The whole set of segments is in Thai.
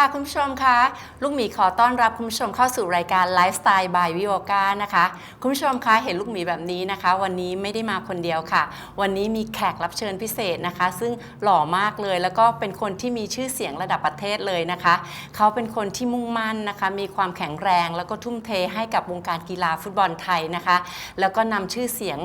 ค่ะคุณผู้ชมคะลูกหมีขอต้อนรับคุณผู้ชมเข้าสู่รายการไลฟ์สไตล์บายวิโอกานะคะคุณผู้ชมคะเห็นลูกหมีแบบนี้นะคะ วันนี้ไม่ได้มาคนเดียวค่ะ วันนี้มีแขกรับเชิญพิเศษนะคะ ซึ่งหล่อมากเลยแล้วก็เป็นคนที่มีชื่อเสียงระดับประเทศเลยนะคะ เขาเป็นคนที่มุ่งมั่นนะคะ มีความแข็งแรงแล้วก็ทุ่มเทให้กับวงการกีฬาฟุตบอลไทยนะคะ แล้วก็นำชื่อเสียง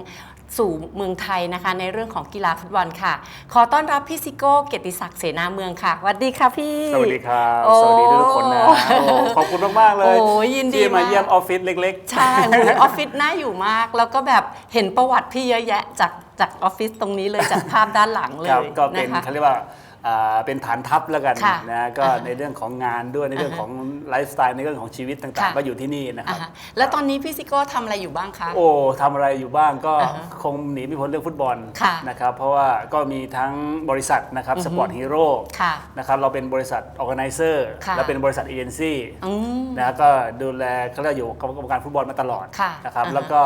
สู่เมืองไทยนะคะ ในเรื่องของกีฬาฟุตบอลค่ะ ขอต้อนรับพี่ซิโก้เกียรติศักดิ์เสนาเมืองค่ะสวัสดีค่ะพี่ สวัสดีครับโอ้สวัสดีทุกคนนะโอ้ขอบคุณมากๆเลยโอ้ยินดีที่มามากเยี่ยมออฟฟิศเล็กใช่โอ้ยออฟฟิศน่าอยู่มาก แล้วก็แบบเห็นประวัติพี่เยอะแยะจากจากออฟฟิศตรงนี้เลยจากภาพด้านหลังเลๆครับยก็เป็นนะคะเขาเรียกว่าอ่า เป็นฐานทัพแล้วกันค่ะนะก็อ่าฮะในเรื่องของงานด้วยในเรื่องของไลฟ์สไตล์ในเรื่องของชีวิตต่างค่ะๆก็อยู่ที่นี่นะคอ่ารับ ฮะแล้วตอนนี้พี่ซิโก้ทำอะไรอยู่บ้างคะ โอ้ทำอะไรอยู่บ้างก็อ่าฮะคงหนีไม่พ้นเรื่องฟุตบอลค่ะนะครับเพราะว่าก็มีทั้งบริษัทนะครับสปอร์ตฮีโร่ค่ะนะครับเราเป็นบริษัทออ g a แก z นเซอร์ค่ะ และเป็นบริษัทเอเจนซี่อืม นะก็ดูแลเขาเรียกอยู่กับกรรมการฟุตบอลมาตลอดค่ะนะครับอ่าฮะแล้วก็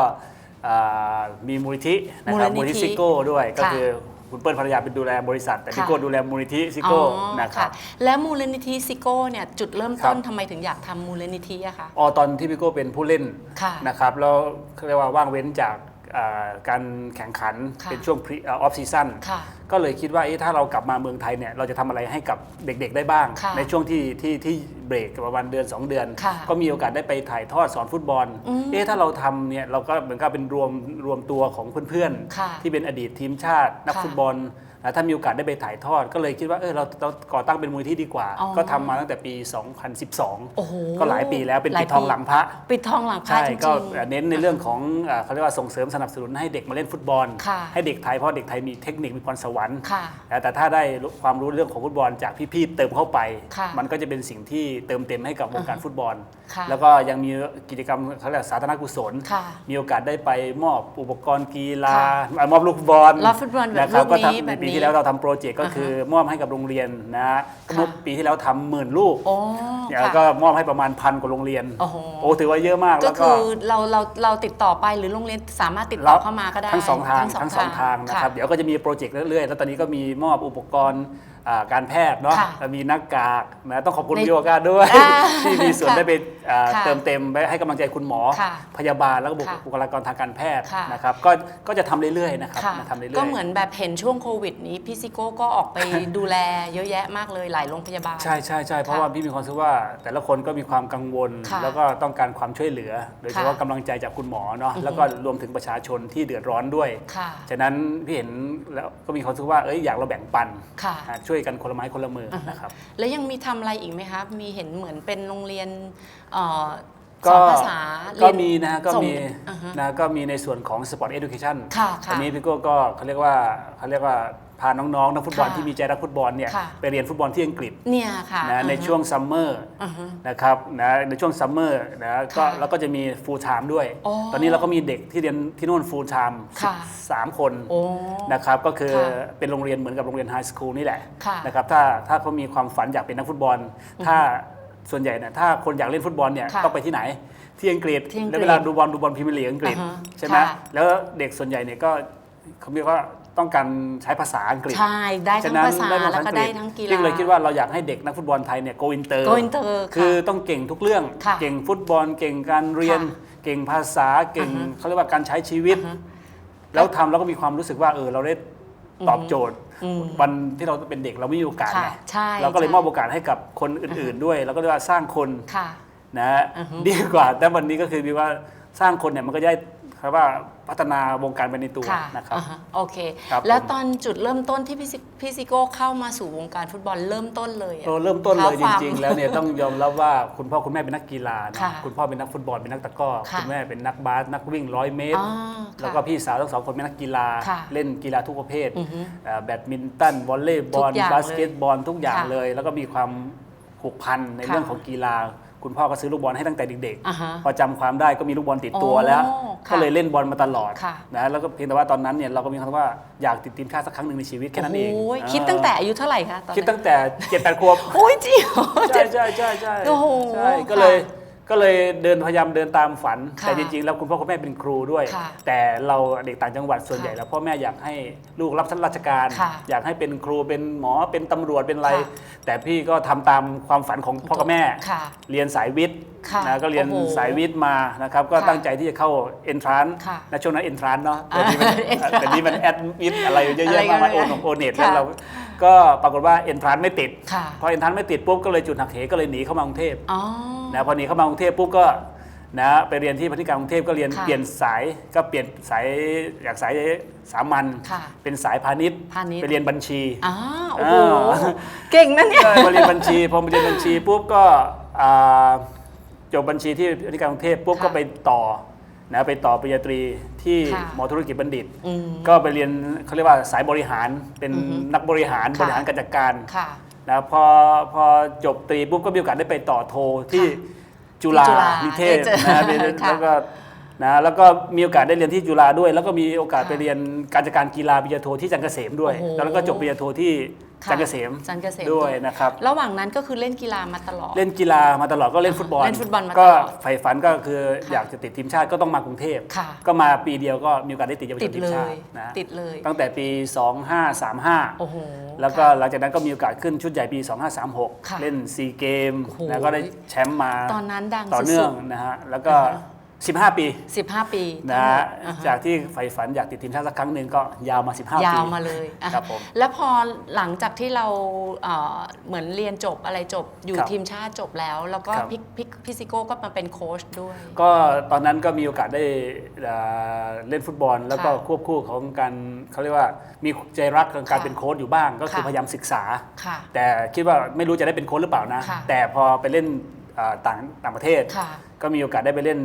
อ่ามีมูลนิธินะครับมูมูลลนินิธิธิซิโก้ด้วยก็ค่ะคือ คุณเปิ้ลภรรยาเป็นดูแลบริษัท แต่ค่ะพี่โก้ดูแลมูลนิธิซิอ๋โก้อนะครับ แล้วมูลนิธิซิโก้เนี่ยจุดเริ่มครัต้นบทำไมถึงอยากทำมูลนิธิอะคะ อ๋อตอนที่พี่โก้เป็นผู้เล่นค่ะนะครับแล้วเขาเรียกว่าว่างเว้นจากอ่า การแข่งขันค่ะเป็นช่วงออฟซีซั่นค่ะก็เลยคิดว่าเอ๊ะถ้าเรากลับมาเมืองไทยเนี่ยเราจะทำอะไรให้กับเด็กๆได้บ้างค่ะในช่วงที่ที่ที่เบรกประมาณเดือน 2 เดือนค่ะก็มีโอกาสได้ไปถ่ายทอดสอนฟุตบอลอืมเอ๊ะถ้าเราทำเนี่ยเราก็เหมือนกับเป็นรวมรวมตัวของเพื่อนค่ะๆที่เป็นอดีตทีมชาตินักค่ะฟุตบอล นะถ้ามีโอกาสได้ไปถ่ายทอดก็เลยคิดว่าเออเราเราก่อตั้งเป็นมูลที่ดีกว่า อ๋อ ก็ทำมาตั้งแต่ปีโอ้โห2012ก็หลายปีแล้วเป็นหลาปิยดทองหลังพระ ปิดทองหลังพระใช่ จริงๆก็เน้นในเรื่องของอ่าเขาเรียกว่าส่งเสริมสนับสนุนให้เด็กมาเล่นฟุตบอล ค่ะ ให้เด็กไทยเพราะเด็กไทยมีเทคนิคมีพรสวรรค์ค่ะ นะแต่ถ้าได้ความรู้เรื่องของฟุตบอลจากพี่ๆเติมเข้าไป ค่ะมันก็จะเป็นสิ่งที่เติมเต็มให้กับวงการฟุตบอล ค่ะแล้วก็ยังมีกิจกรรมเขาเรียกสาธารณกุศล ค่ะมีโอกาสได้ไปมอบอุปกรณ์กีฬาค่ะอ่ามอบลูกฟุตบอลรับฟุตบอลแบบนะครับลูกนี้ก็ทำแบในบปีนี้ที่แล้วเราทำโปรเจกต์ก็คือมอบให้กับโรงเรียนนะก็เมื่อปีที่แล้วทำหมื่นลูกโอ้เนี่ยค่ะก็มอบให้ประมาณพันกว่าโรงเรียนโอ้โหโอ้ถือว่าเยอะมากก็แล้วก็คือเราเราเราติดต่อไปหรือโรงเรียนสามารถติดต่อเข้ามาก็ได้ทั้งสองทางทั้งสองทางนะครับะเดี๋ยวก็จะมีโปรเจกต์เรื่อยๆแล้วตอนนี้ก็มีมอบอุปกรณ์อ่า การแพทย์เนาะค่ะแล้วมีหน้ากากนะต้องขอบคุณในพี่โอกาด้วยอ่าที่มีส่วนค่ะได้ไปอ่าค่ะเติมเต็มไปให้กำลังใจคุณหมอค่ะพยาบาลแล้วก็บุคค่ะบุคลากรทางการแพทย์ค่ะนะครับก็ก็จะทำเรื่อยๆนะครับค่ะทำเรื่อยๆก็เหมือนแบบเห็นช่วงโควิด นี้พี่ซิโก้ก็ออกไปดูแลเยอะแยะมากเลยหลายโรงพยาบาลใช่ใช่ใช่เพราะค่ะว่าพี่มีความรู้สึกว่า แต่ละคนก็มีความกังวลค่ะแล้วก็ต้องการความช่วยเหลือ โดยเฉพาะค่ะกำลังใจจากคุณหมอเนาะแล้วก็รวมถึงประชาชนที่เดือดร้อนด้วยค่ะฉะนั้นพี่เห็นแล้วก็มีความรู้สึกว่าเอ้ยอยากเราแบ่งปันค่ะอ่าช่วยกันคนละไม้คนละมือออฮึนะครับแล้วยังมีทำอะไรอีกไหมคะมีเห็นเหมือนเป็นโรงเรียนเอ่อก็สอนภาษาก็เรียนมีนะฮะก็ส่งมีอ่าฮะนะก็มีในส่วนของ Sport Education ค่ะอัค่ะนี้พี่โก้ก็เขาเรียกว่าเขาเรียกว่า พาน้องๆนักฟุตบอลค่ะที่มีใจรักฟุตบอลเนี่ยค่ะ ไปเรียนฟุตบอลที่อังกฤษเนี่ยค่ะนะในอือฮึช่วงซัมเมอร์อือฮึ นะครับนะในช่วงซัมเมอร์นะก็ค่ะแล้วก็จะมีฟูลไทม์ด้วย อ๋อตอนนี้เราก็มีเด็กที่เรียนที่นู่นฟูลไทม์ค่ะ สามคน โอ้ นะครับก็คือค่ะเป็นโรงเรียนเหมือนกับโรงเรียนไฮสคูลนี่แหละค่ะนะครับถ้าถ้าเขามีความฝันอยากเป็นนักฟุตบอล ถ้าส่วนใหญ่เนี่ยถ้าคนอยากเล่นฟุตบอลเนี่ยค่ะ ต้องไปที่ไหน ที่อังกฤษ ที่อังกฤษแล้วเวลาดูบอลดูบอลพรีเมียร์ลีกอังกฤษอ่าฮะใช่ไหมค่ะแล้วเด็กส่วนใหญ่เนี่ยก็ เขาเรียกว่าต้องการใช้ภาษาอังกฤษใช่ได้ทั้ฉะงนั้นภาษาได้แล้วก็ได้ทั้งกีฬาจึงเลยคิดว่าเราอยากให้เด็กนักฟุตบอลไทยเนี่ยโกอินเตอร์ Go inter ค่ะคือต้องเก่งทุกเรื่องค่ะเก่งฟุตบอลเก่งการเรียนค่ะเก่งภาษาเก่งอือฮึเขาเรียกว่าการใช้ชีวิตอือฮึแล้วทำแล้วก็มีความรู้สึกว่าเออเราได้ตอบโจทย์อืมวันที่เราเป็นเด็กเราไม่มีโอกาสค่ะไงใช่เราก็เลยใช่มอบโอกาสให้กับคนอื่น ๆด้วย แล้วก็เรียกว่าสร้างคนค่ะนะฮะอือฮึดีกว่าแต่วันนี้ก็คือมีว่าสร้างคนเนี่ยมันก็ได้ ครับว่าพัฒนาวงการไปในตัวค่ะนะครับ อ่าฮะโอเค ครับแล้วผม ตอนจุดเริ่มต้นที่พี่ซิพี่ซิโก้เข้ามาสู่วงการฟุตบอลเริ่มต้นเลยอะ เราเริ่มต้นเลยจเท้าความริง ๆ แล้วเนี่ยต้องยอมรับว่าคุณพ่อคุณแม่เป็นนักกีฬานะค่ะคุณพ่อเป็นนักฟุตบอลเป็นนักตะกร้อค่ะ คุณแม่เป็นนักบาสนักวิ่งร้อยเมตรอ๋อค่ะ แล้วก็พี่สาวทั้งสองคนเป็นนักกีฬาค่ะเล่นกีฬาทุกประเภทอือฮึเอ่อแบดมินตันวอลเลย์บอลทุกอย่างบาสเกตบอลทุกอย่างค่ะเลย แล้วก็มีความผูกพันในค่ะเรื่องของกีฬา คุณพ่อก็ซื้อลูกบอลให้ตั้งแต่เด็กอ่าฮะๆ พอจำความได้ก็มีลูกบอลติดตัวอ๋อแล้วค่ะก็เลยเล่นบอลมาตลอดค่ะ นะแล้วก็เพียงแต่ว่าตอนนั้นเนี่ยเราก็มีความว่าอยากติดทีมชาติสักครั้งหนึ่งในชีวิตแค่นั้นเองโอ้ยเออคิดตั้งแต่อายุเท่าไหร่คะตอนคิดนั้นตั้งแต่เจ็ดแปดขวบ โอ้ยจริงเหรอใช่ใช่ใช่ใช่โอ้โหใช่ก็เลย ก็เลยเดินพยายามเดินตามฝัน ค่ะแต่จริงๆแล้วคุณพ่อคุณแม่เป็นครูด้วย ค่ะแต่เราเด็กต่างจังหวัดส่วนค่ะใหญ่แล้วพ่อแม่อยากให้ลูกรับราชการ ค่ะอยากให้เป็นครูเป็นหมอเป็นตำรวจเป็นอะไร ค่ะ แต่พี่ก็ทำตามความฝันของพ่อกับแม่ ค่ะ เรียนสายวิทย์ค่ะนะก็เรียนโอ้โหสายวิทย์มานะครับก็ค่ะตั้งใจที่จะเข้าเอนทรานค่ะนะช่วงนั้นเอนทรานเนาะอ่าแต่นี้มัน entrance แต่นี้มันแอดมิดอะไรเยอะอะไรแยะมากมายก็โอไม่นโอเน็ตค่ะแล้วเรา ก็ปรากฏว่าเอนทรานไม่ติด ค่ะพอเอนทรานไม่ติดปุ๊บก็เลยจุดหักเหก็เลยหนีเข้ามากรุงเทพอ๋อ นะพอหนีเข้ามากรุงเทพปุ๊บก็นะไปเรียนที่พัฒนิการกรุงเทพก็เรียนค่ะเปลี่ยนสายก็เปลี่ยนสายจากสายสามัญค่ะเป็นสายพาณิชย์พาณิชย์ ไปเรียนบัญชีอ๋อโอ้โหอ่า เก่งนะเนี่ยก็มาเรียนบัญชีพอมาเรียนบัญชีปุ๊บก็อ่าจบบัญชีที่พัฒนิการกรุงเทพปุ๊บค่ะก็ไปต่อ นะไปต่อปริญญาตรีที่ค่ะมอธุรกิจบัณฑิต อืม ก็ไปเรียนเขาเรียกว่าสายบริหารเป็นอือฮึนักบริหารค่ะ บริหารการจัดการค่ะ นะพอพอจบตรีปุ๊บก็มีโอกาสได้ไปต่อโทที่ค่ะจุฬาที่จุฬานิเทศได้เจอนะไปเรียนค่ะแล้วก็นะแล้วก็มีโอกาสได้เรียนที่จุฬาด้วย แล้วก็มีโอกาสค่ะไปเรียนการจัดการกีฬาปริญญาโทที่จันทร์เกษมด้วย โอ้โห แล้วก็จบปริญญาโทที่ค่ะ จันทร์เกษมจันทร์เกษมด้วยนะครับระหว่างนั้นก็คือเล่นกีฬามาตลอด เล่นกีฬามาตลอดก็เล่นฟุตบอลเล่นฟุตบอลมาตลอดก็ใฝ่ฝันก็คือค่ะอยากจะติดทีมชาติก็ต้องมากรุงเทพค่ะก็มาปีเดียวก็มีโอกาสได้ติดเยาวชติดนทีมเลชายตินะติดเลยตั้งแต่ปี 2535โอ้โหแล้วก็ค่ะหลังจากนั้นก็มีโอกาสขึ้นชุดใหญ่ปีค่ะ2536 เล่นซีเกมโอ้โหแล้วก็ได้แชมป์มาตอนนั้นดังต่อเนื่องสุดนะฮะแล้วก็อ่าฮะ 15 ปีสิบห้าปีนะฮะอ่าฮะจากที่ใฝ่ฝันอยากติดทีมชาติสักครั้งหนึ่งก็ยาวมา 15 ปี ยาวมาเลยอะครับผมแล้วพอหลังจากที่เราเอ่อเหมือนเรียนจบอะไรจบอยู่ครับทีมชาติจบแล้ว แล้วก็ครับ พี่พี่พี่ซิโก้ก็มาเป็นโค้ชด้วย ก็ตอนนั้นก็มีโอกาสได้เอ่อเล่นฟุตบอล แล้วก็ค่ะควบคู่ของการเขาเรียกว่ามีใจรักของการค่ะเป็นโค้ชอยู่บ้าง ก็คือค่ะ พยายามศึกษา ค่ะ แต่คิดว่าไม่รู้จะได้เป็นโค้ชหรือเปล่านะ ค่ะ แต่พอไปเล่นเอ่อต่างต่างประเทศ ค่ะ ก็มีโอกาสได้ไปเล่น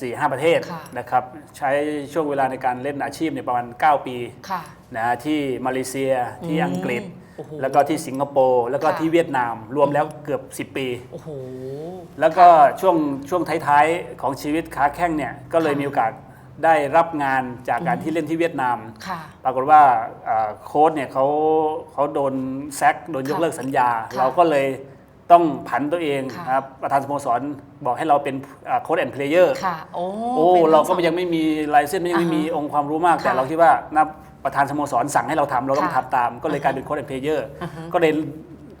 สี่ห้าประเทศค่ะนะครับใช้ช่วงเวลาในการเล่นอาชีพในยประมาณ 9 ปีค่ะนะฮะที่มาเลเซียที่อืมอังกฤษ โอ้โหแล้วก็ที่สิงคโปร์แล้วก็ค่ะ ที่เวียดนามรวมแล้วเกือบ 10 ปี โอ้โห แล้วก็ช่วงช่วงท้ายๆ ของชีวิตค้าแข้งเนี่ยก็เลยค่ะ มีโอกาสได้รับงานจากการที่เล่นที่เวียดนาม ค่ะ ปรากฏว่าเอ่อโค้ชเนี่ยเขาเขาโดนแซกโดนยกค่ะเลิกสัญญา ค่ะเราก็เลย ต้องผันตัวเองค่ะนะครับประธานสโมสรบอกให้เราเป็นโค้ชแอนด์เพลเยอร์ค่ะ โอ้โอ้ป็นเราก็ทั้สอ ยังไม่มีลายเส้นยังไม่มีอ่าฮะองค์ความรู้มากแต่ค่ะเราคิดว่านับประธานสโมสรสั่งให้เราทำเราต้องค่ะทำตาม ก็เลยอ่าฮะกลายเป็นโค้ชแอนด์เพลเยอร์อ่าฮะก็เลย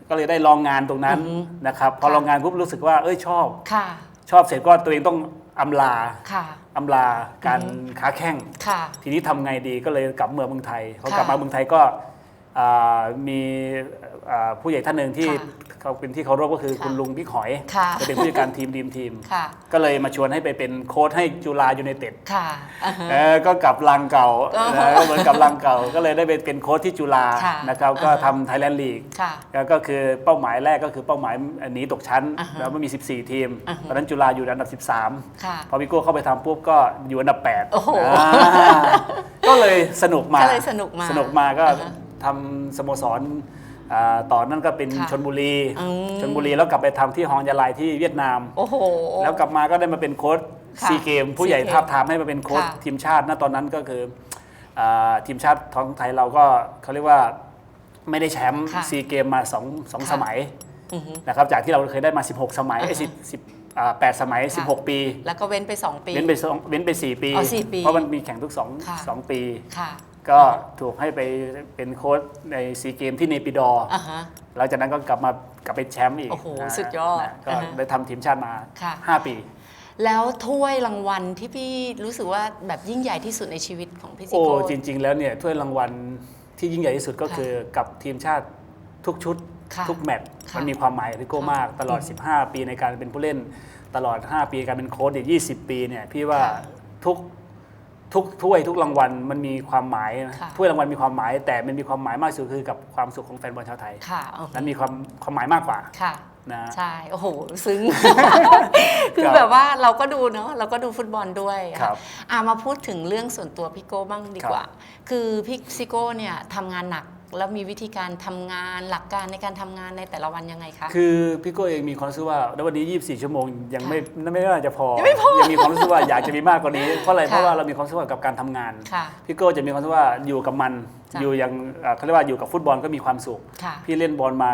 ก็เลยได้ลองงานตรงนั้นอือฮึนะครับพอค่ะ ลองงานปุ๊บรู้สึกว่าเอ้ยชอบ ค่ะ ชอบเสร็จก็ตัวเองต้องอำลาค่ะ อำลาการค้าแข้ง ค่ะ ทีนี้ทำไงดีก็เลยกลับเมืองเมืองไทยพอค่ะกลับมาเมืองไทยก็อ่า มีอ่าผู้ใหญ่ท่านหนึ่งที่ค่ะเขาเป็นที่เคารพก็คือค่ะคุณลุงพี่หอยค่ะจะเป็นผู้จัดการทีมดีมทีมค่ะก็เลยมาชวนให้ไปเป็นโค้ชให้จุฬายูไนเต็ดค่ะอ่าฮะเออก็กลับลังเก่าอ๋อนะก็เหมือนกับลังเก่า ก็เลยได้ไปเป็นโค้ชที่จุฬาค่ะนะครับก็อ่าฮะทำไทยแลนด์ลีกค่ะก็คือเป้าหมายแรกก็คือเป้าหมายหนีตกชั้นอ่าฮะแล้วมันมี 14 ทีมอ่าฮะตอนนั้นจุฬาอยู่อันดับ 13ค่ะพอพี่โก้เข้าไปทำปุ๊บก็อยู่อันดับ8โอ้โหอ่าก็เลยสนุกมาก็เลยสนุกมาสนุกมาก็อ่าฮะ ทำสโมสรอ่าต่อนนั้นก็เป็นค่ะชนบุรีอืมชนบุรีแล้วกลับไปทำที่ฮองยาลายที่เวียดนาม โอ้โห แล้วกลับมาก็ได้มาเป็นโค้ชค่ะซีเกม ผู้ใหญ่ SEA ทาบทามให้มาเป็นโค้ชค่ะทีมชาติณตอนนั้นก็คืออาทีมชาติท้องไทยเราก็เขาเรียกว่าไม่ได้แชมป์ค่ะซีเกมมาสองสองค่ะสมัยอือฮึนะครับจากที่เราเคยได้มา 16 สมัยอ่าฮะไอ้สิบสิบอ่าแปดสมัยค่ะ16 ปี แล้วก็เว้นไป 2 ปี เว้นไปสองเว้นไป4ปีอ๋อสี่ปี เพราะมันมีแข่งทุกสองค่ะสองปีค่ะ ก็ถูกให้ไปเป็นโค้ชในซีเกมที่เนปิดอร์อ่าฮะ หลังจากนั้นก็กลับมากลับเป็นแชมป์อีกโอ้โหนะสุดยอดนะก็อ่าฮะได้ทำทีมชาติมา ค่ะ 5 ปี แล้วถ้วยรางวัลที่พี่รู้สึกว่าแบบยิ่งใหญ่ที่สุดในชีวิตของพี่ซิโอ้โก้ จริง ๆ แล้วเนี่ยถ้วยรางวัลที่ยิ่งใหญ่ที่สุดก็ค่ะคือกับทีมชาติทุกชุด ค่ะทุกแมตช์ค่ะมันมีความหมายกับพี่โก้ค่ะมากตลอด 15 ปีในการเป็นผู้เล่น ตลอด 5 ปีการเป็นโค้ชเนี่ย20 ปีเนี่ยพี่ว่าค่ะทุก ทุกถ้วยทุกรางวัลมันมีความหมายนะค่ะถ้วยรางวัลมีความหมาย แต่มันมีความหมายมากสุดคือกับความสุขของแฟนบอลชาวไทยค่ะอือฮึนั้นมีความความหมายมากกว่าค่ะ นะใช่ โอ้โห ซึ้ง คือครับแบบว่าเราก็ดูเนาะเราก็ดูฟุตบอลด้วยอะครับอะมาพูดถึงเรื่องส่วนตัวพี่โก้บ้างดีกว่า คือพี่ซิโก้เนี่ยทำงานหนัก แล้วมีวิธีการทำงานหลักการในการทำงานในแต่ละวันยังไงคะ คือพี่โก้เองมีความรู้สึกว่าแล้ววันนี้ 24 ชั่วโมงยังค่ะไม่ไม่น่าจะพอยังไม่พอ ยังมีความรู้สึกว่าอยากจะมีมากกว่านี้ เพราะอะไรค่ะเพราะว่าเรามีความรู้สึกว่ากับการทำงานค่ะพี่โก้จะมีความรู้สึกว่าอยู่กับมันจ้ะอยู่อย่างเอ่อเขาเรียกว่าอยู่กับฟุตบอลก็มีความสุขค่ะพี่เล่นบอลมา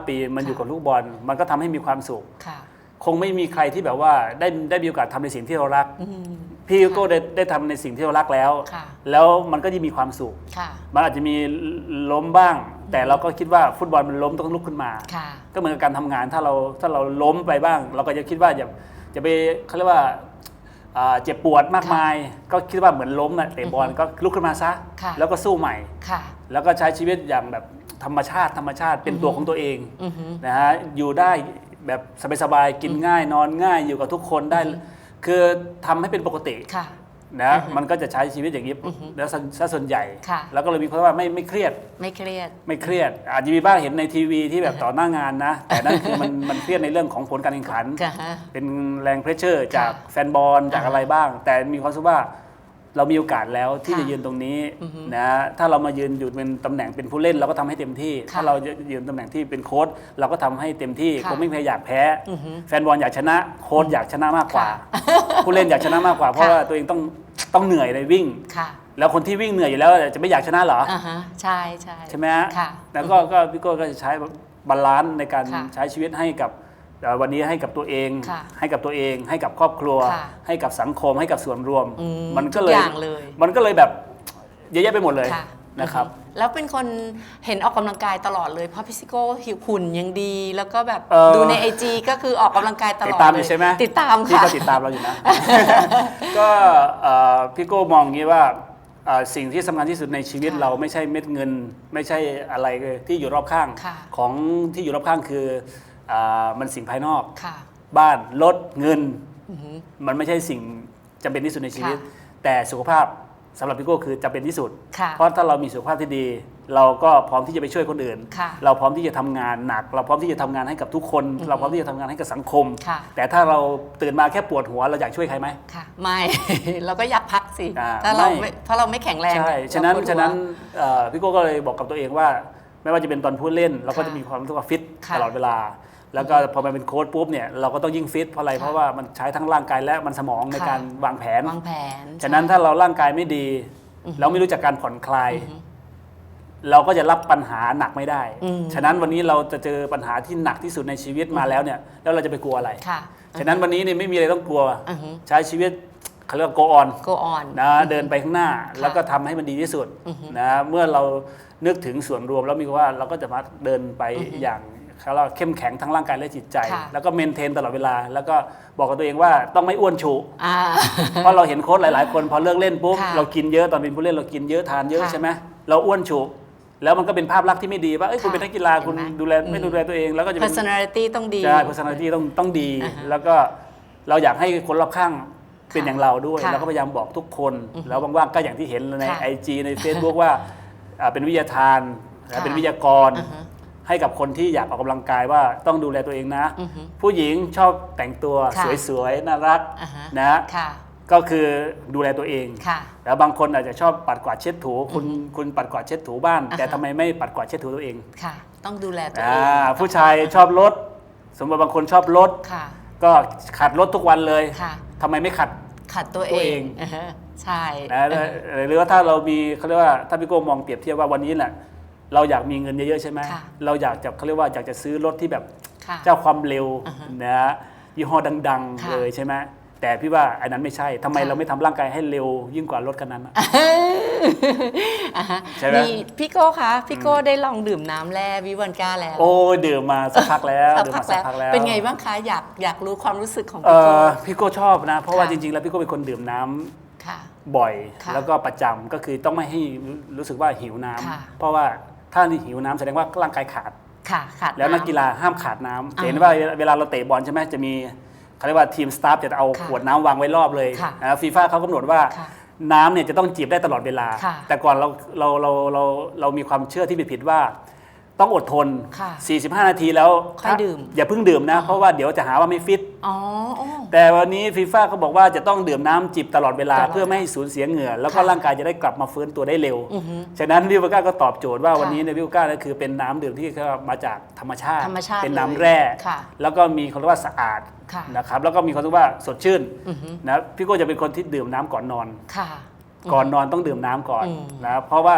15 ปี มันค่ะอยู่กับลูกบอล มันก็ทำให้มีความสุขค่ะคคงไม่มีใครที่แบบว่าได้ได้มีโอกาสทำในสิ่งที่เรารักอืม พี่ก็ได้ได้ทำในสิ่งที่เรารักแล้ว ค่ะ แล้วมันก็จะมีความสุข ค่ะ มันอาจจะมีล้มบ้าง แต่เราก็คิดว่าฟุตบอลมันล้มต้องลุกขึ้นมา ค่ะ ก็เหมือนกับการทำงานถ้าเราถ้าเราล้มไปบ้าง เราก็จะคิดว่าอย่าจะไปเขาเรียกว่าอ่าเจ็บปวดมากมาย ก็คิดว่าเหมือนล้มอะเตะบอลก็ลุกขึ้นมาซะ ค่ะ แล้วก็สู้ใหม่ ค่ะ แล้วก็ใช้ชีวิตอย่างแบบธรรมชาติ ธรรมชาติเป็นตัวของตัวเองอือหือนะฮะอยู่ได้แบบสบายๆกินง่ายนอนง่ายอยู่กับทุกคนได้ คือทำให้เป็นปกติค่ะ นะมันก็จะใช้ชีวิตอย่างนี้แล้วซะส่วนใหญ่ ค่ะ แล้วก็เลยมีความว่าไม่ไม่เครียดไม่เครียด ไม่เครียด อาจจะมีบ้างเห็นในทีวีที่แบบต่อหน้างานนะ แต่นั่นคือมันมันเครียดในเรื่องของผลการแข่งขัน ค่ะฮะเป็นแรงเพรสเชอร์จากค่ะแฟนบอลจากอะไรบ้าง แต่มีความรู้สึกว่า เรามีโอกาสแล้วที่ค่ะจะยืนตรงนี้นะถ้าเรามายืนอยู่เป็นตำแหน่งเป็นผู้เล่นเราก็ทำให้เต็มที่ ค่ะถ้าเราจะยืนตำแหน่งที่เป็นโค้ชเราก็ทำให้เต็มที่ค่ะคงไม่มีใครอยากแพ้อือฮึแฟนบอลอยากชนะโค้ชอยากชนะมากกว่าค่ะผู้เล่นอยากชนะมากกว่า เพราะค่ะ ว่าตัวเองต้องต้องเหนื่อยเลยวิ่ง ค่ะแล้วคนที่วิ่งเหนื่อยอยู่แล้วจะไม่อยากชนะเหรอ อ่าฮะใช่ใช่ ใช่ไหมฮะค่ะแล้วก็ก็พี่โก้ก็จะใช้บาลานซ์ในการค่ะใช้ชีวิตให้กับเอ่อ วันนี้ให้กับตัวเอง ค่ะให้กับตัวเอง ให้กับครอบครัว ค่ะให้กับสังคมให้กับส่วนรวม อืมมันก็ทุเลยอย่างเลย มันก็เลยแบบเยอะแยะไปหมดเลยค่ะนะครับอือฮึแล้วเป็นคนเห็นออกกำลังกายตลอดเลย เพราะพี่ซิโก้หิวหุ่นยังดี แล้วก็แบบเอ่อ ดูในไอจีก็คือออกกำลังกายตลติดอดตามอเลยยู่ใช่ไหมติดตามพี่ค่ะ ก็ติดตามเราอยู่นะ ก็เอ่อพี่โก้มองอย่างนี้ว่าเอ่อสิ่งที่สำคัญที่สุดในชีวิตค่ะเราไม่ใช่เม็ดเงิน ไม่ใช่อะไรเลยที่อยู่รอบข้างค่ะ ของที่อยู่รอบข้างคือ อ่ามันสิ่งภายนอก ค่ะ บ้านรถเงิน อือฮึมันไม่ใช่สิ่งจำเป็นที่สุดในชีวิต ค่ะ แต่สุขภาพสำหรับพี่โก้คือจำเป็นที่สุด ค่ะ เพราะถ้าเรามีสุขภาพที่ดี เราก็พร้อมที่จะไปช่วยคนอื่น ค่ะเราพร้อมที่จะทำงานหนัก เราพร้อมที่จะทำงานให้กับทุกคน เราพร้อมที่จะทำงานให้กับสังคม ค่ะ แต่ถ้าเราตื่นมาแค่ปวดหัวเราอยากช่วยใครไหม ค่ะ ไม่ เราก็อยากพักสิ อ่าถ้าเราไม่ ไม่ถ้าเราไม่แข็งแรงใช่เรฉะนั้นปวดหัวฉะนั้นเอ่อพี่โก้ก็เลยบอกกับตัวเองว่า ไม่ว่าจะเป็นตอนพูดเล่น เราก็ค่ะจะมีความรู้สึกว่าฟิตค่ะตลอดเวลา แล้วก็พอมาเป็นโค้ชปุ๊บเนี่ยเราก็ต้องยิ่งฟิตเพราะอะไร ค่ะเพราะว่ามันใช้ทั้งร่างกายและมันสมองในค่ะ การวางแผน วางแผน ฉะนั้นถ้าเราร่างกายไม่ดีเราไม่รู้จักการผ่อนคลาย เราก็จะรับปัญหาหนักไม่ได้ อืม ฉะนั้นวันนี้เราจะเจอปัญหาที่หนักที่สุดในชีวิตมาแล้วเนี่ยแล้วเราจะไปกลัวอะไร ค่ะฉะนั้นวันนี้เนี่ยไม่มีอะไรต้องกลัว อือฮึ ใช้ชีวิตเขาเรียกว่า go on go on นะเดินไปข้างหน้าแล้วก็ทำให้มันดีที่สุดนะเมื่อเรานึกถึงส่วนรวมแล้วมีว่าเราก็จะมาเดินไปอย่าง เขาเรียกว่าเข้มแข็งทั้งร่างกายและจิตใจ ค่ะแล้วก็เมนเทนตลอดเวลา แล้วก็บอกกับตัวเองว่าต้องไม่อ้วนฉุอ่าเพราะเราเห็นโค้ชหลาย ๆ คนพอเลิกเล่นปุ๊บค่ะเรากินเยอะตอนเป็นผู้เล่นเรากินเยอะทานเยอะค่ะใช่ไหมเราอ้วนฉุแล้วมันก็เป็นภาพลักษณ์ที่ไม่ดีว่าเอ้ยคุณค่ะเป็นนักกีฬาคุณเห็นไหม ดูแลไม่ดูแลตัวเองแล้วก็จะเป็น personality ต้องดี ใช่ personality ต้องต้องดี อ่าฮะแล้วก็เราอยากให้คนรอบข้างเป็นอย่างเราด้วย ค่ะแล้วก็พยายามบอกทุกคน แล้วว่างๆก็อย่างที่เห็นใน ค่ะ IG ใน Facebook ว่าอ่าเป็นวิทยาทานค่ะเป็นวิทยากร อ่าฮะ ให้กับคนที่อยากออกกำลังกายว่าต้องดูแลตัวเองนะอือฮึผู้หญิงชอบแต่งตัวค่ะสวยๆ น่ารักอ่าฮะนะค่ะก็คือดูแลตัวเองค่ะแล้วบางคนอาจจะชอบปัดกวาดเช็ดถู คุณคุณปัดกวาดเช็ดถูบ้านอ่าฮะแต่ทำไมไม่ปัดกวาดเช็ดถูตัวเองค่ะ ต้องดูแลตัวเออ่างผู้ชายชอบรถ สมมติบางคนชอบรถค่ะก็ขัดรถทุกวันเลยค่ะทำไมไม่ขัดขัดตัวตัวเอเองงอ่าฮะใช่นะหรือว่าถ้าเรามีเขาเรียกว่าถ้าพี่โก้มองเปรียบเทียบว่าวันนี้แหละ เราอยากมีเงินเยอะๆใช่ไหมค่ะเราอยากจะเขาเรียกว่าอยากจะซื้อรถที่แบบค่ะเจ้าความเร็วอ่าฮะนะยี่ห้อดังค่ะๆเลยใช่ไหมแต่พี่ว่าอันนั้นไม่ใช่ทำไมค่ะ เราไม่ทำร่างกายให้เร็วยิ่งกว่ารถคันนั้นอะ อ่าฮะใช่ไหม นี่พี่โก้คะพี่โก้ได้ลองดื่มน้ำแร่วิวันก้าแล้วโอ้ยดื่มมาสักพักแล้วสักดื่มพัมากสักพักแล้ว เป็นไงบ้างคะอยากอยากรู้ความรู้สึกของเอพี่โก้ อพี่โก้ชอบนะ เพราะว่าค่ะ จริงๆ แล้วพี่โก้เป็นคนดื่มน้ำค่ะ บ่อย ค่ะแล้วก็ประจำก็คือต้องไม่ให้รู้สึกว่าหิวน้ำค่ะเพราะว่า ถ้าหิวน้ำแสดงว่าร่างกายขาดค่ะขาดแล้วนักำกีฬาห้ามขาดน้ำอ่าเห็นว่าเวลาเราเตะบอลใช่ไหมจะมีเขาเรียกว่าทีมสตาฟจะเอาค่ะขวดน้ำวางไว้รอบเลยค่ะนะฟีฟ่าเขากำหนดว่าค่ะน้ำเนี่ยจะต้องจีบได้ตลอดเวลาค่ะแต่ก่อนเราเราเราเราเรามีความเชื่อที่ผิดๆว่า ต้องอดทนค่ะ45 นาทีแล้วค่อยดื่มอย่าเพิ่งดื่มนะ เพราะว่าเดี๋ยวจะหาว่าไม่ฟิต อ๋ออ๋อ แต่วันนี้ฟีฟ่าก็บอกว่าจะต้องดื่มน้ำจิบตลอดเวลาตลอดเพื่อไม่ให้สูญเสียเหงื่อ แล้วก็ค่ะร่างกายจะได้กลับมาฟื้นตัวได้เร็ว อือฮึฉะนั้นวิวก้าก็ตอบโจทย์ว่าค่ะวันนี้ในวิวก้าก็คือเป็นน้ำดื่มที่เขามาจากธรรมชาติ ธรรมชาติเป็นเลยน้ำแร่ค่ะแล้วก็มีเขาเรียกว่าสะอาดค่ะนะครับแล้วก็มีความรู้สึกว่าสดชื่นอือฮึ นะพี่โก้จะเป็นคนที่ดื่มน้ำก่อนนอน ค่ะ ก่อนนอนต้องดื่มน้ำก่อนอืม นะเพราะว่า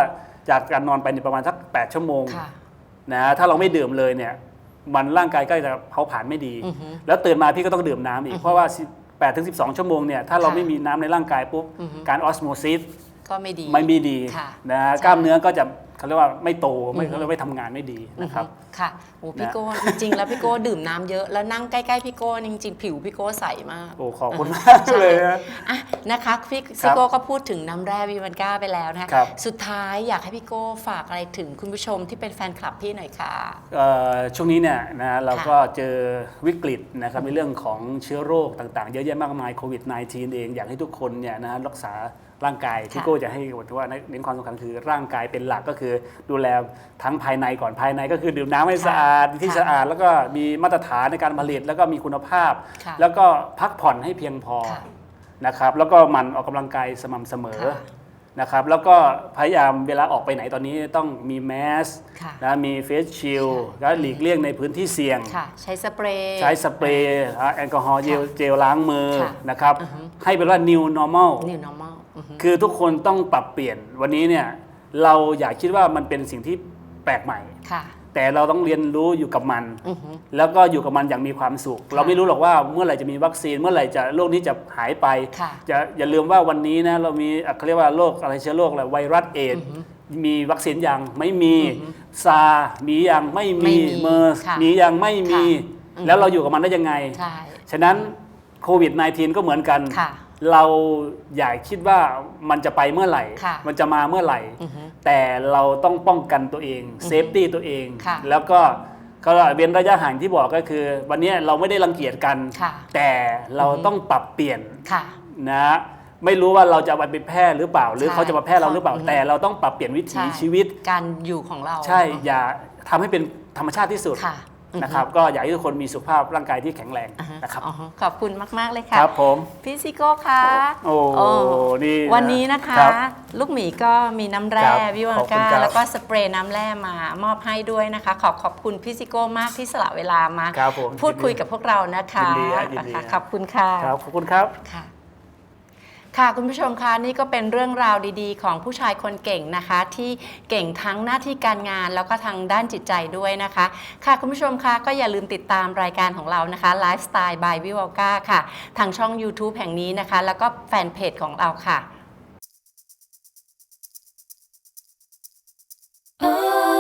จากการนอนไปเนี่ยประมาณสัก 8 ชั่วโมงค่ะ นะถ้าเราไม่ดื่มเลยเนี่ย มันร่างกายก็จะเผาผลาญไม่ดี อือฮึแล้วตื่นมาพี่ก็ต้องดื่มน้ำอีก เพราะว่า8ถึง12 ชั่วโมงเนี่ยถ้าเราค่ะไม่มีน้ำในร่างกายปุ๊บ อือฮึ การออสโมซิสก็ไม่ดี ไม่มีดีค่ะนะใช่ กล้ามเนื้อก็จะ เขาเรียกว่าไม่โตไม่อือฮึเขาเรียกว่าไม่ทำงานไม่ดีนะครับอือฮึค่ะโอ้พี่นะโก้จริงๆแล้วพี่โก้ดื่มน้ำเยอะแล้วนั่งใกล้ๆพี่โก้จริงๆผิวพี่โก้ใสมาก โอ้ขอบคุณมากเลยนะอะนะคะพี่ครัพี่บโก้ก็พูดถึงน้ำแร่วิวันก้าไปแล้วนะคะครับสุดท้ายอยากให้พี่โก้ฝากอะไรถึงคุณผู้ชมที่เป็นแฟนคลับพี่หน่อยค่ะเอ่อช่วงนี้เนี่ยนะเราค่ะก็เจอวิกฤตนะครับในเรื่องของเชื้อโรคต่างๆ เยอะแยะมากมายโควิด -19 เองอยากให้ทุกคนเนี่ยนะรักษาร่างกายที่โก้จะให้บอกว่าเน้นความสำคัญคือร่างกายเป็นหลักก็คือดูแลทั้งภายในก่อนภายในก็คือดื่มน้ำให้สะอาดที่ค่ะสะอาด แล้วก็มีมาตรฐานในการผลิต แล้วก็มีคุณภาพค่ะแล้วก็พักผ่อนให้เพียงพอค่ะนะครับแล้วก็หมันออกกำลังกายสม่ำเสมอค่ะนะครับแล้วก็พยายามเวลาออกไปไหนตอนนี้ต้องมีแมสค่ะนะมีเฟสชิลแล้วหลีกเลี่ยงในพื้นที่เสี่ยงค่ะใช้สเปรย์ใช้สเปรย์แอลกอฮอล์เจลค่ะเจลล้างมือค่ะนะครับอือฮึให้เป็นว่า new normal new normal อือฮึคือทุกคนต้องปรับเปลี่ยนวันนี้เนี่ย เราอยากคิดว่ามันเป็นสิ่งที่แปลกใหม่ ค่ะ แต่เราต้องเรียนรู้อยู่กับมัน อือฮึ แล้วก็อยู่กับมันอย่างมีความสุข เราไม่รู้หรอกว่าเมื่อไหร่จะมีวัคซีนเมื่อไหร่จะโรคนี้จะหายไปค่ะ จะอย่าลืมว่าวันนี้นะเรามีอะเขาเรียกว่าโรคอะไรเชื้อโรคอะไรไวรัสเอดส์มีวัคซีนยังไม่มีซาร์มียังไม่ไม่มีมีเมอร์สค่ะมียังไม่มี ค่ะอืมแล้วเราอยู่กับมันได้ยังไง ใช่ ฉะนั้นโควิด -19 ก็เหมือนกัน ค่ะ เราอย่าคิดว่ามันจะไปเมื่อไหร่ ค่ะมันจะมาเมื่อไหร่ อือฮึแต่เราต้องป้องกันตัวเองเซฟตี้ตัวเอง ค่ะแล้วก็ก็เว้นระยะห่างที่บอกก็คือ วันนี้เราไม่ได้รังเกียจกัน ค่ะ แต่เราต้องปรับเปลี่ยน ค่ะ นะไม่รู้ว่าเราจะเอาไปแพร่หรือเปล่า หรือใช่เขาจะมาแพร่เราหรือเปล่าอือฮึแต่เราต้องปรับเปลี่ยนวิถีใช่ชีวิต การอยู่ของเราใช่อย่าทำให้เป็นธรรมชาติที่สุด ค่ะอือฮึ นะครับก็อยากให้ทุกคนมีสุขภาพร่างกายที่แข็งแรงอ่าฮะนะครับอ๋อขอบคุณมาก ๆ เลยคค่ะรับผมพี่ซิโก้คะโอ้นี่วันนี้นะคะรับลูกหมีก็มีน้ำแร่ครับวิวังขอบคุณก้าครับแล้วก็สเปรย์น้ำแร่มามอบให้ด้วยนะคะ ขอขอบคุณพี่ซิโก้มากที่สละเวลามาครับผมพูดคุยกับพวกเรานะคะยินดีครับยินดีค่ะครับขอบคุณค่ะครับขอบคุณครับค่ะ ค่ะคุณผู้ชมคะนี่ก็เป็นเรื่องราวดีๆ ของผู้ชายคนเก่งนะคะ ที่เก่งทั้งหน้าที่การงานแล้วก็ทางด้านจิตใจด้วยนะคะ ค่ะคุณผู้ชมคะก็อย่าลืมติดตามรายการของเรานะคะ Lifestyle by v i v a l k a ค่ะ ทางช่อง YouTube แห่งนี้นะคะ แล้วก็แฟนเพจของเราค่ะ oh.